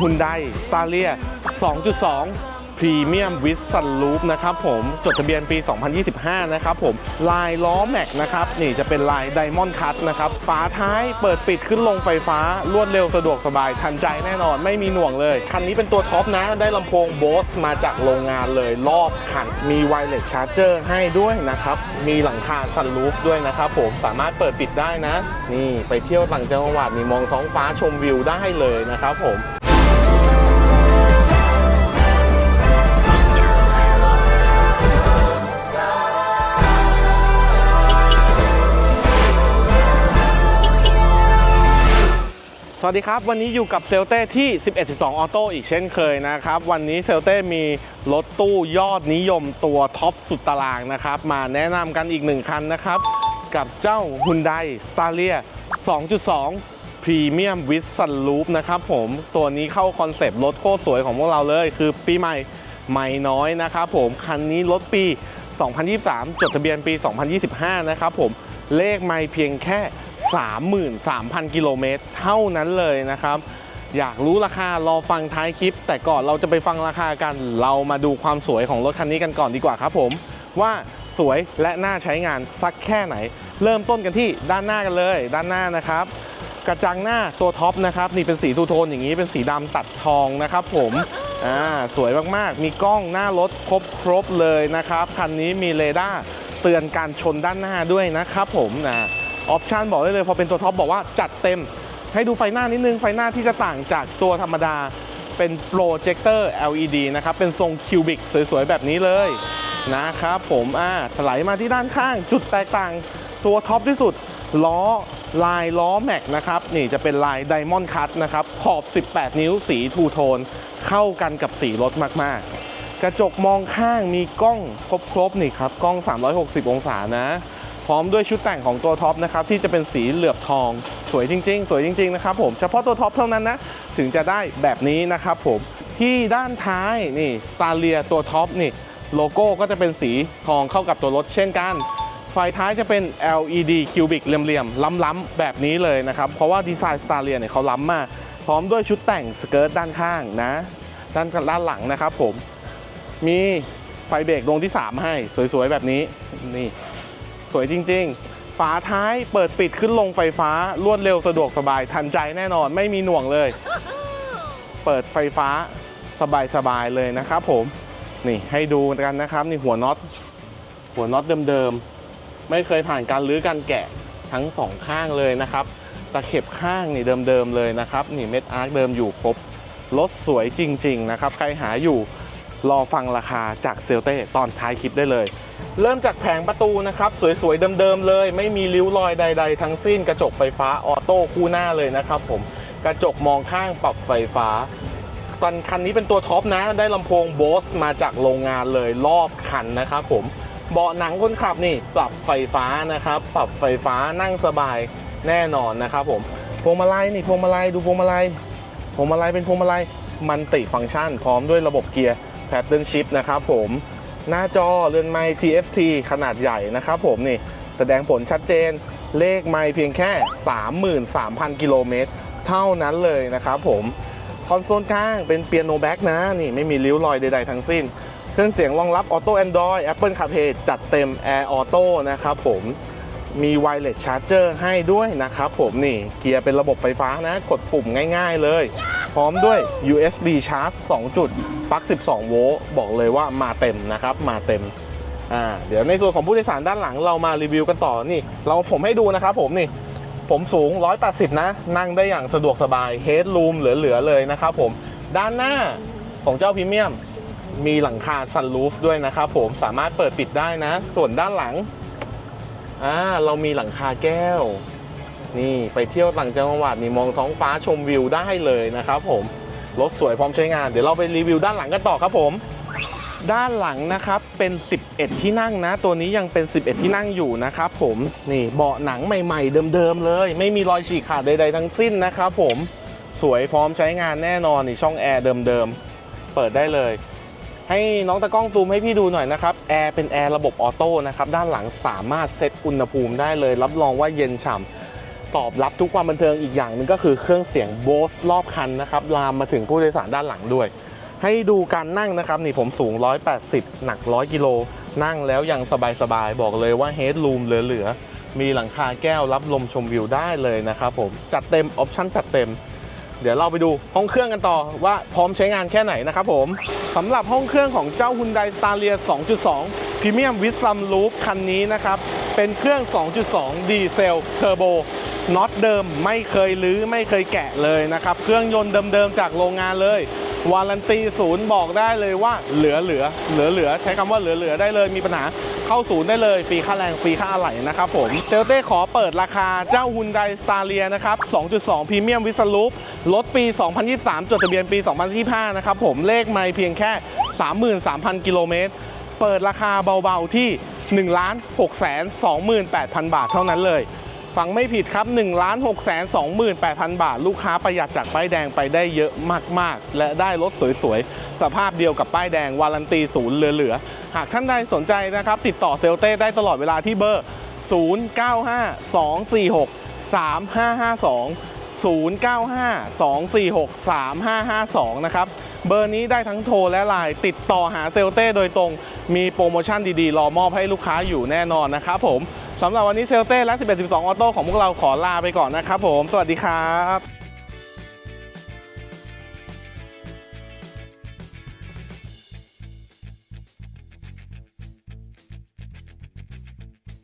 Hyundai Staria 2.2พรีเมียมวิสซันลูปนะครับผมจดทะเบียนปี 2025 นะครับผมลายล้อแม็กนะครับนี่จะเป็นลายไดมอนด์คัตนะครับฝาท้ายเปิดปิดขึ้นลงไฟฟ้ารวดเร็วสะดวกสบายทันใจแน่นอนไม่มีหน่วงเลย คันนี้เป็นตัวท็อปนะ ได้ลำโพงโบสมาจากโรงงานเลยรอบคันมีไวเลสชาร์เจอร์ให้ด้วยนะครับมีหลังคาซันลูฟด้วยนะครับผมสามารถเปิดปิดได้นะ นี่ไปเที่ยวต่างจังหวัดนี่มองท้องฟ้าชมวิวได้เลยนะครับผม สวัสดีครับ วันนี้อยู่กับเซลเต้ที่ 1112 ออโต้อีกเช่นเคยนะครับ วันนี้เซลเต้มีรถตู้ยอดนิยมตัวท็อปสุดตารางนะครับ มาแนะนำกันอีกหนึ่งคันนะครับ กับเจ้า Hyundai Staria 2.2 Premium with Sunroof นะครับผมตัวนี้เข้าคอนเซปต์รถโคตรสวยของพวกเราเลย คือปีใหม่ใหม่น้อยนะครับผม คันนี้รถปี 2023 จดทะเบียนปี 2025 นะครับผมเลขไม่เพียงแค่ 33,000 กิโลเมตรเท่านั้นเลยนะครับ อยากรู้ราคารอฟังท้ายคลิป แต่ก่อนเราจะไปฟังราคากัน เรามาดูความสวยของรถคันนี้กันก่อนดีกว่าครับผมว่าสวยและน่าใช้งานสักแค่ไหน เริ่มต้นกันที่ด้านหน้ากันเลย ด้านหน้านะครับ กระจังหน้าตัวท็อปนะครับนี่เป็นสีทูโทนอย่างนี้เป็นสีดำตัดทองนะครับ ผมอ่าสวยมากๆ มีกล้องหน้ารถครบครบเลยนะครับคันนี้มีเรดาร์เตือนการชนด้านหน้าด้วยนะครับผมนะ ออปชันบอกได้เลยพอเป็นตัวท็อปบอกว่าจัดเต็ม ให้ดูไฟหน้านิดนึงไฟหน้าที่จะต่างจากตัวธรรมดาเป็นโปรเจคเตอร์ LED นะครับ เป็นทรงคิวบิกสวยๆ แบบนี้เลยนะครับผมอ่าถลายมาที่ด้านข้าง จุดแตกต่างตัวท็อปที่สุด ล้อลายล้อแม็กนะครับ นี่จะเป็นลายไดมอนด์คัตนะครับ ขอบ 18 นิ้วสีทูโทน เข้ากันกับสีรถมากๆ กระจกมองข้างมีกล้องครบๆนี่ครับ กล้อง 360 องศานะ พร้อมด้วยชุดแต่งของตัวท็อปนะครับที่จะเป็นสีเหลือบทอง สวยจริง ๆ สวยจริง ๆ นะครับผมเฉพาะตัวท็อปเท่านั้นนะถึงจะได้แบบนี้นะครับผมที่ด้านท้ายนี่สตาเลียตัวท็อปนี่โลโก้ก็จะเป็นสีทองเข้ากับตัวรถเช่นกัน ไฟท้ายจะเป็น LED คิวบิกเหลี่ยมๆล้ำๆแบบนี้เลยนะครับ เพราะว่าดีไซน์สตาเลียเนี่ยเขาล้ำมาก พร้อมด้วยชุดแต่งสเกิร์ตด้านข้างนะ ด้านด้านหลังนะครับผม มีไฟเบรกดวงที่ 3 ให้สวยๆ แบบนี้นี่ วยจริง ๆ ฝาท้ายเปิดปิดขึ้นลงไฟฟ้ารวดเร็วสะดวกสบายทันใจแน่นอนไม่มีหน่วงเลย เปิดไฟฟ้าสบายๆเลยนะครับผมนี่ให้ดูกันนะครับนี่หัวน็อตหัวน็อตเดิมๆไม่เคยผ่านการรื้อการแกะทั้งสองข้างเลยนะครับตะเข็บข้างนี่เดิมๆเลยนะครับนี่เม็ดอาร์คเดิมอยู่ครบรถสวยจริง ๆ นะครับ ใครหาอยู่ รอฟังราคาจากเซลเต้ตอนท้ายคลิปได้เลย เริ่มจากแผงประตูนะครับ สวยๆ เดิมๆเลย ไม่มีริ้วรอยใด ๆ ทั้งสิ้นกระจกไฟฟ้าออโต้คู่หน้าเลยนะครับผมกระจกมองข้างปรับไฟฟ้าตอนคันนี้เป็นตัวท็อปนะ ได้ลำโพงโบสมาจากโรงงานเลยรอบคันนะครับผมเบาะหนังคนขับนี่ปรับไฟฟ้านะครับ ปรับไฟฟ้านั่งสบายแน่นอนนะครับผมพวงมาลัยนี่พวงมาลัยดูพวงมาลัยพวงมาลัยเป็นพวงมาลัยมันติฟังก์ชัน พร้อมด้วยระบบเกียร์ แพดเดิลชิพนะครับผมหน้าจอเรือนไม้ TFT ขนาดใหญ่นะครับผมนี่แสดงผลชัดเจนเลขไม้เพียงแค่ 33,000 กิโลเมตรเท่านั้นเลยนะครับผมคอนโซลกลางเป็นเปียโนแบ็กนะนี่ไม่มีริ้วรอยใดๆทั้งสิ้น เครื่องเสียงรองรับออโต้ Android Apple CarPlay จัดเต็ม Air Auto นะครับผมมีไวเลสชาร์จเจอร์ให้ด้วยนะครับผมนี่เกียร์เป็นระบบไฟฟ้านะ กดปุ่มง่ายๆเลย ร้อมด้วย USB ชาร์จ 2 จุดปลั๊ก 12 โวลต์บอกเลยว่ามาเต็มนะครับ มาเต็มอ่าเดี๋ยวในส่วนของผู้โดยสารด้านหลังเรามารีวิวกันต่อนี่ เราผมให้ดูนะครับผมนี่ ผมสูง 180 นะ นั่งได้อย่างสะดวกสบายเฮดรูมเหลือ ๆ เลยนะครับผมด้านหน้าของเจ้าพรีเมียมมีหลังคาซันรูฟด้วยนะครับผมสามารถเปิดปิดได้นะ ส่วนด้านหลังอ่าเรามีหลังคาแก้ว นี่ไปเที่ยวต่างจังหวัดนี่มองท้องฟ้าชมวิวได้เลยนะครับผมรถสวยพร้อมใช้งานเดี๋ยวเราไปรีวิวด้านหลังกันต่อครับผม ด้านหลังนะครับเป็น 11 ที่นั่งนะ ตัวนี้ยังเป็น 11 ที่นั่งอยู่นะครับผมนี่เบาะหนังใหม่ ๆ เดิมๆเลย ไม่มีรอยฉีกขาดใดๆทั้งสิ้นนะครับผมสวยพร้อมใช้งานแน่นอนนี่ช่องแอร์เดิมๆเปิดได้เลย ให้น้องตะกล้องซูมให้พี่ดูหน่อยนะครับแอร์เป็นแอร์ระบบออโต้นะครับด้านหลังสามารถเซตอุณหภูมิได้เลย รับรองว่าเย็นฉ่ำ ตอบรับทุกความบันเทิงอีกอย่างหนึ่งก็คือเครื่องเสียงโบสรอบคันนะครับลามมาถึงผู้โดยสารด้านหลังด้วย ให้ดูการนั่งนะครับนี่ผมสูง 180 หนัก 100 กิโล นั่งแล้วยังสบายๆ บอกเลยว่าเฮด o ูมเหลือๆ มีหลังคาแก้วรับลมชมวิวได้เลยนะครับผมจัดเต็มออปชั่นจัดเต็มเดี๋ยวเราไปดูห้องเครื่องกันต่อว่าพร้อมใช้งานแค่ไหนนะครับผมสำหรับห้องเครื่องของเจ้า Hyundai Staria 2.2 Premium with Sunroof คันนี้นะครับ เป็นเครื่อง 2.2 ดีเซลเทอร์โบ น็อตเดิมไม่เคยลื้อไม่เคยแกะเลยนะครับ เครื่องยนต์เดิมๆจากโรงงานเลยวารันตีศูนย์บอกได้เลยว่าเหลือเหลือเหลือเหลือใช้คำว่าเหลือเหลือได้เลยมีปัญหาเข้าศูนย์ได้เลยฟรีค่าแรงฟรีค่าอะไหล่นะครับผมเซลเต้ขอเปิดราคาเจ้า Hyundai Staria นะครับ2.2 Premium with Sunroof รถปี 2023 จดทะเบียนปี 2025 นะครับผมเลขไม่เพียงแค่ 33,000 กิโลเมตร เปิดราคาเบาๆที่ 1 6 2 8 0 0 0 บาทเท่านั้นเลย ฟังไม่ผิดครับ1 6 2 8 0 0 0 บาท ลูกค้าประหยัดจากป้ายแดงไปได้เยอะมาก ๆ และได้รถสวย ๆ สภาพเดียวกับป้ายแดงวารันตีศูนย์เหลือ ๆ หากท่านใดสนใจนะครับ ติดต่อเซลเต้ได้ตลอดเวลาที่เบอร์ 0952463552นะครับ เบอร์นี้ได้ทั้งโทรและไลน์ติดต่อหาเซลเต้โดยตรง มีโปรโมชั่นดีๆ รอมอบให้ลูกค้าอยู่แน่นอนนะครับผม สำหรับวันนี้เซลเต้และ11 12 ออโต้ของพวกเราขอลาไปก่อนนะครับผม สวัสดีครับ